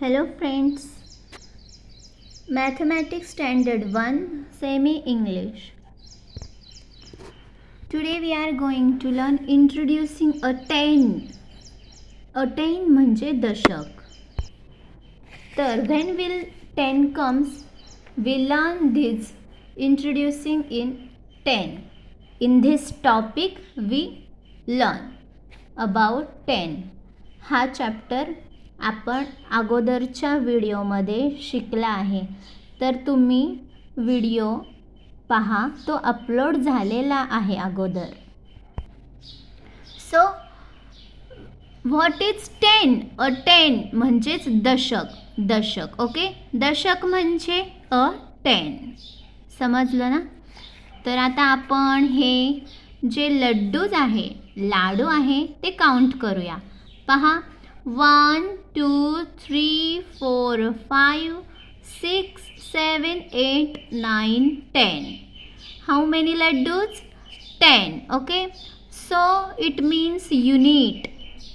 Hello friends mathematics standard one semi English today we are going to learn introducing a ten a ten म्हणजे दशक. तर when will ten comes we learn these introducing in ten in this topic we learn about ten हा chapter आपण अगोदरच्या व्हिडिओमध्ये शिकला आहे. तर तुम्ही व्हिडिओ पहा तो अपलोड झालेला आहे अगोदर. So what is ten a ten म्हणजेच दशक. दशक ओके दशक म्हणजे अ टेन समजलं ना? तर आता आपण हे जे लड्डूज आहे लाडू आहे ते काउंट करूया. पहा one two three four five six seven eight nine ten. How many laddoos ten okay so it means unit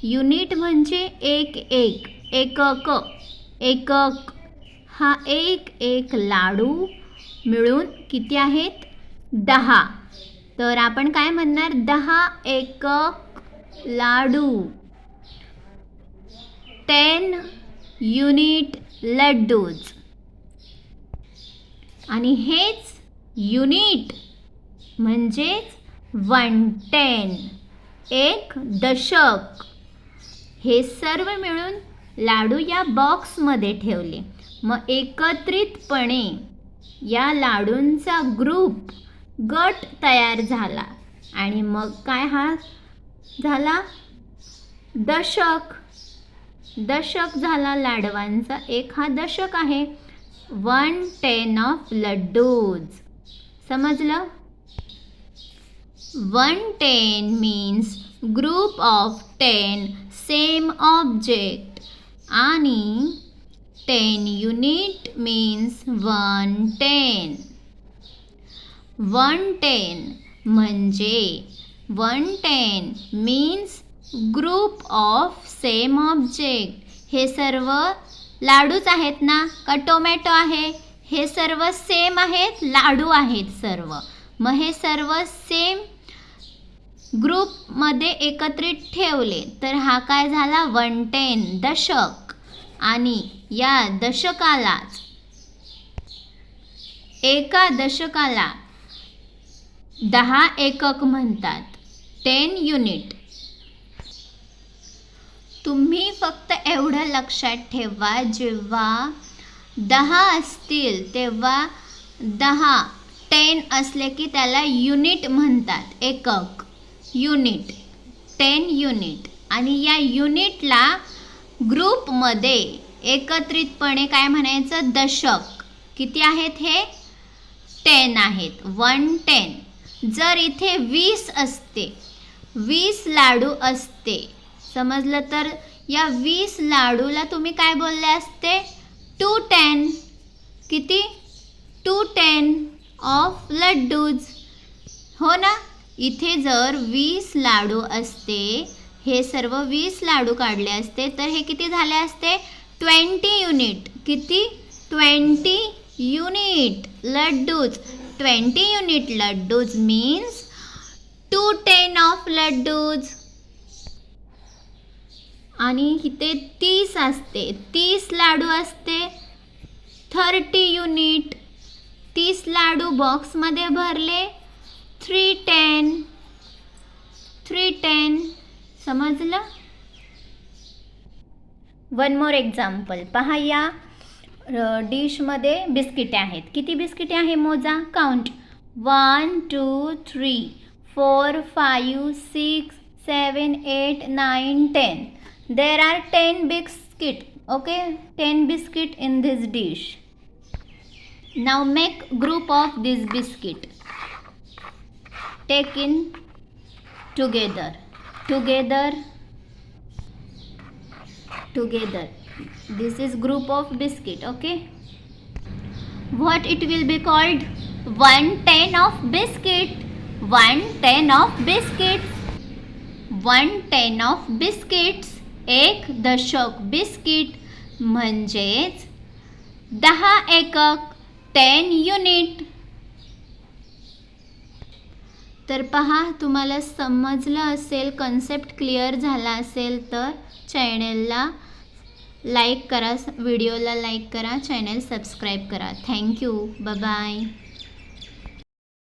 unit म्हणजे एक एक एकक एकक. हा एक एक लाडू मिळून किती आहेत? दहा. तर आपण काय म्हणणार? दहा एकक लाडू. टेन युनिट लड्डूज आणि हेच युनिट म्हणजेच वन टेन एक दशक. हे सर्व मिळून लाडू या बॉक्समध्ये ठेवले. मग एकत्रितपणे या लाडूंचा ग्रुप गट तयार झाला. आणि मग काय हा झाला? दशक. दशक झाला लाडवांचा. एक हा दशक आहे. One ten of laddoos. समजलं? One ten means group of ten same object. आणि ten unit means one ten. One ten म्हणजे one ten means group of same object. हे सर्व लाडूच आहेत ना? का टोमॅटो आहे? हे सर्व सेम आहेत? लाडू आहेत सर्व. मग हे सर्व सेम ग्रुपमध्ये एकत्रित ठेवले. तर हा काय झाला? वन टेन दशक. आणि या दशकालाच एका दशकाला दहा एकक म्हणतात. Ten unit. तुम्ही फक्त एवढं लक्षात ठेवा जेव्हा दहा असतील तेव्हा दहा टेन असले की त्याला युनिट म्हणतात एकक. युनिट टेन युनिट आणि या युनिटला ग्रुपमध्ये एकत्रितपणे काय म्हणायचं? दशक. किती आहेत हे? टेन आहेत. वन टेन जर इथे वीस असते वीस लाडू असते समजलं तर या वीस लाडूला तुम्ही काय बोलले असते? टू टेन किती? Two ten of laddoos. हो ना? इथे जर वीस लाडू असते हे सर्व वीस लाडू काढले असते तर हे किती झाले असते? ट्वेंटी युनिट किती? Twenty unit laddoos. Twenty unit laddoos means two ten of laddoos. आणि इथे तीस असते. तीस लाडू असते. Thirty unit. तीस लाडू बॉक्समध्ये भरले. Three ten. Three ten. समजलं? वन मोर एक्झाम्पल पहा या डिशमध्ये बिस्किटे आहेत. किती बिस्किटे आहे मोजा? Count one two three four five six seven eight nine ten there are 10 biscuit okay? 10 biscuit in this dish. Now make group of this biscuit. Take in together. Together. Together. This is group of biscuit okay? What it will be called? One ten of biscuit. One ten of biscuits. One ten of biscuits एक दशक biscuit म्हणजेच दहा एकक ten unit तर पहा तुम्हाला समजलं असेल कन्सेप्ट क्लिअर झाला असेल तर चॅनेलला लाईक करा व्हिडिओला लाईक करा चॅनेल सबस्क्राईब करा. Thank you bye